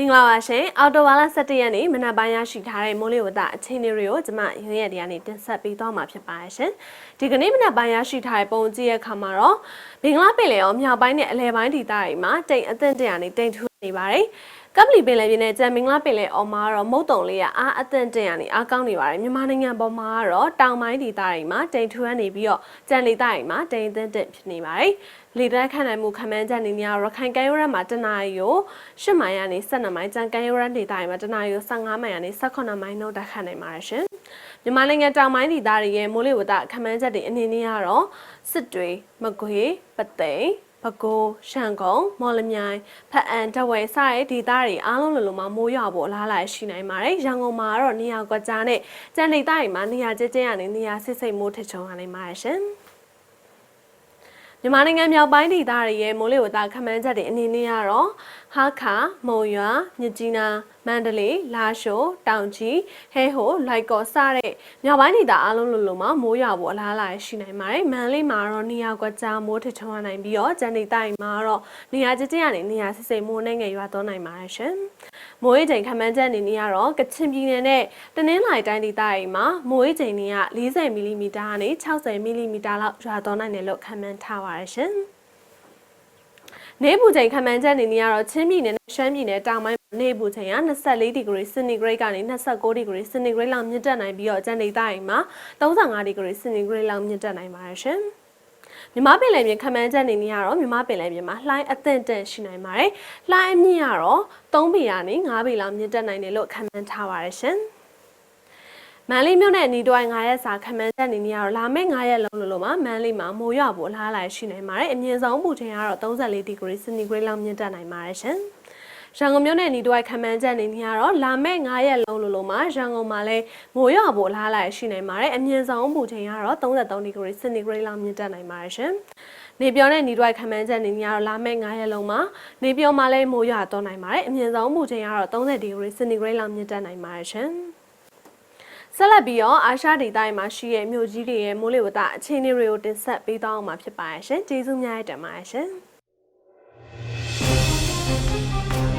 မင်္ဂလာပါရှင်အော်တိုဝါလာ17ရက်နေ့မနက်ပိုင်းရရှိထားတဲ့မိုးလေဝသအခြေအနေတွေကိုကျွန်မရင်းရက်တရားနေတင်ဆက်ပေးသွားမှာဖြစ်ပါတယ်ရှင်ဒီကနေ့မနက်ပိုင်းရရှိထားတဲ့ပုံကြည့်ရခါမှာတော့မင်္ဂလာပင်လယ်ရောမြောက်ပိုင်းနဲ့အလယ်ပိုင်းဒေသတွေမှာတိမ်အသင့်တရာနေတိမ်ထူ နေပါတယ်ကပလီပင်လယ်ပြင်နဲ့ကြံမင်္ဂလာပင်လယ်အော်မှာတော့မုတ်တုံလေးကအားအသင့်တရာနေအားကောင်းနေပါတယ်မြန်မာနိုင်ငံပေါ်မှာကတော့တောင်ပိုင်းဒေသတွေမှာတိမ်ထူနေပြီးတော့ကြံဒေသတွေမှာတိမ်အသင့်တက်ဖြစ်နေပါတယ်လေတက်ခန့်နိုင်မှုခန့်မှန်းချက်အနေနဲ့ရခိုင်ကဲရိုးရမှာတနအီကို10မိုင်ကနေ12မိုင်ကြံကဲရိုးရဒေသတွေမှာတနအီကို15မိုင်ကနေ18မိုင်နှုန်းတက်ခန့်နိုင်ပါတယ်ရှင်မြန်မာနိုင်ငံတောင်ပိုင်းဒေသတွေရဲ့မိုးလေဝသခန့်မှန်းချက်တွေအနေနဲ့ကတော့စစ်တွေမကွေးပသိမ် ပဲခူးရှမ်းကုန်းမော်လမြိုင်ဖအံတဝဲစတဲ့ဒေသတွေအားလုံးလိုလိုမှာမိုးရွာဖို့အလားအလာရှိနိုင်ပါတယ်။ရန်ကုန်မှာကတော့နေရာကွက်ကြားနဲ့ကြံဒေသတွေမှာနေရာကျကျရနေနေရာဆစ်စိတ်မိုးထချုံရနိုင်ပါတယ်ရှင်။ မြန်မာနိုင်ငံမြောက်ပိုင်းဒေသတွေရဲ့မိုးလေဝသခန့်မှန်းချက်တွေအနေနဲ့ကတော့ဟာခါမုံရွာမြစ်ကြီးနားမန္တလေးလာရှိုးတောင်ကြီးဟဲဟိုလိုက်ကော်စတဲ့မြောက်ပိုင်းဒေသအားလုံးလိုလိုမှာမိုးရွာဖို့အလားအလာရှိနိုင်ပါတယ်။မန္တလေးမှာတော့နေရာကွက်ကြားမိုးထချုံရနိုင်ပြီးတော့ကျန်ဒေသတွေမှာတော့နေရာကျကျရနေနေရာဆစ်စိတ်မိုးနဲ့ငယ်ရွာသွန်းနိုင်ပါတယ်ရှင်။မိုးရေချိန်ခန့်မှန်းချက်အနေနဲ့ကတော့ကချင်ပြည်နယ်နဲ့တနင်္လာရီတိုင်းဒေသတွေမှာမိုးရေချိန်တွေက40မီလီမီတာကနေ60မီလီမီတာလောက်ရွာသွန်းနိုင်တယ်လို့ခန့်မှန်းထားပါတယ်ရှင်။နေပူချိန်ခန့်မှန်းချက်အနေနဲ့ကတော့ချင်းပြည်နယ်နဲ့ရှမ်းပြည်နယ်တောင်ပိုင်းမှာနေပူချိန်က24ဒီဂရီစင်တီဂရိတ်ကနေ29ဒီဂရီစင်တီဂရိတ်လောက်မြင့်တက်နိုင်ပြီးတော့ကျန်ဒေသတွေမှာ35ဒီဂရီစင်တီဂရိတ်လောက်မြင့်တက်နိုင်ပါတယ်ရှင်။မြမပင်လယ်ပြင်ခန့်မှန်းချက်အနေနဲ့ကတော့မြမပင်လယ်ပြင်မှာလှိုင်းအသင့်တန့်ရှိနိုင်ပါတယ်။လှိုင်းအမြင့်ကတော့3ပေကနေ5ပေလောက်မြင့်တက်နိုင်တယ်လို့ခန့်မှန်းထားပါတယ်ရှင်။ မန်လေးမြို့နယ်နီတွိုင်း9ရက်စာခမန်းချက်အနေနဲ့ကတော့လာမယ့်9ရက်လုံးလို့လို့မှာမန်လေးမှာမိုးရွာဖို့အလားအလာရှိနိုင်ပါတယ်အမြင့်ဆုံးပူချိန်ကတော့34ဒီဂရီစင်တီဂရိတ်လောက်မြင့်တက်နိုင်ပါတယ်ရှင်ရန်ကုန်မြို့နယ်နီတွိုင်းခမန်းချက်အနေနဲ့ကတော့လာမယ့်9ရက်လုံးလို့လို့မှာရန်ကုန်မှာလည်းမိုးရွာဖို့အလားအလာရှိနိုင်ပါတယ်အမြင့်ဆုံးပူချိန်ကတော့33ဒီဂရီစင်တီဂရိတ်လောက်မြင့်တက်နိုင်ပါတယ်ရှင်နေပြောတဲ့နေတွိုက်ခမန်းချက်နေများတော့လာမယ့်9ရက်လုံးမှာနေပြောမှာလည်းမိုးရွာတော့နိုင်ပါတယ်အမြင့်ဆုံးပူချိန်ကတော့30ဒီဂရီစင်တီဂရိတ်လောက်မြင့်တက်နိုင်ပါတယ်ရှင် ဆက်လက်ပြီးတော့အာရှဒေသမှာရှိတဲ့မြို့ကြီးတွေရဲ့မိုးလေဝသအခြေအနေတွေကိုတင်ဆက်ပေးသွားအောင်မှာဖြစ်ပါရရှင်။ကျေးဇူးများတင်ပါရရှင်။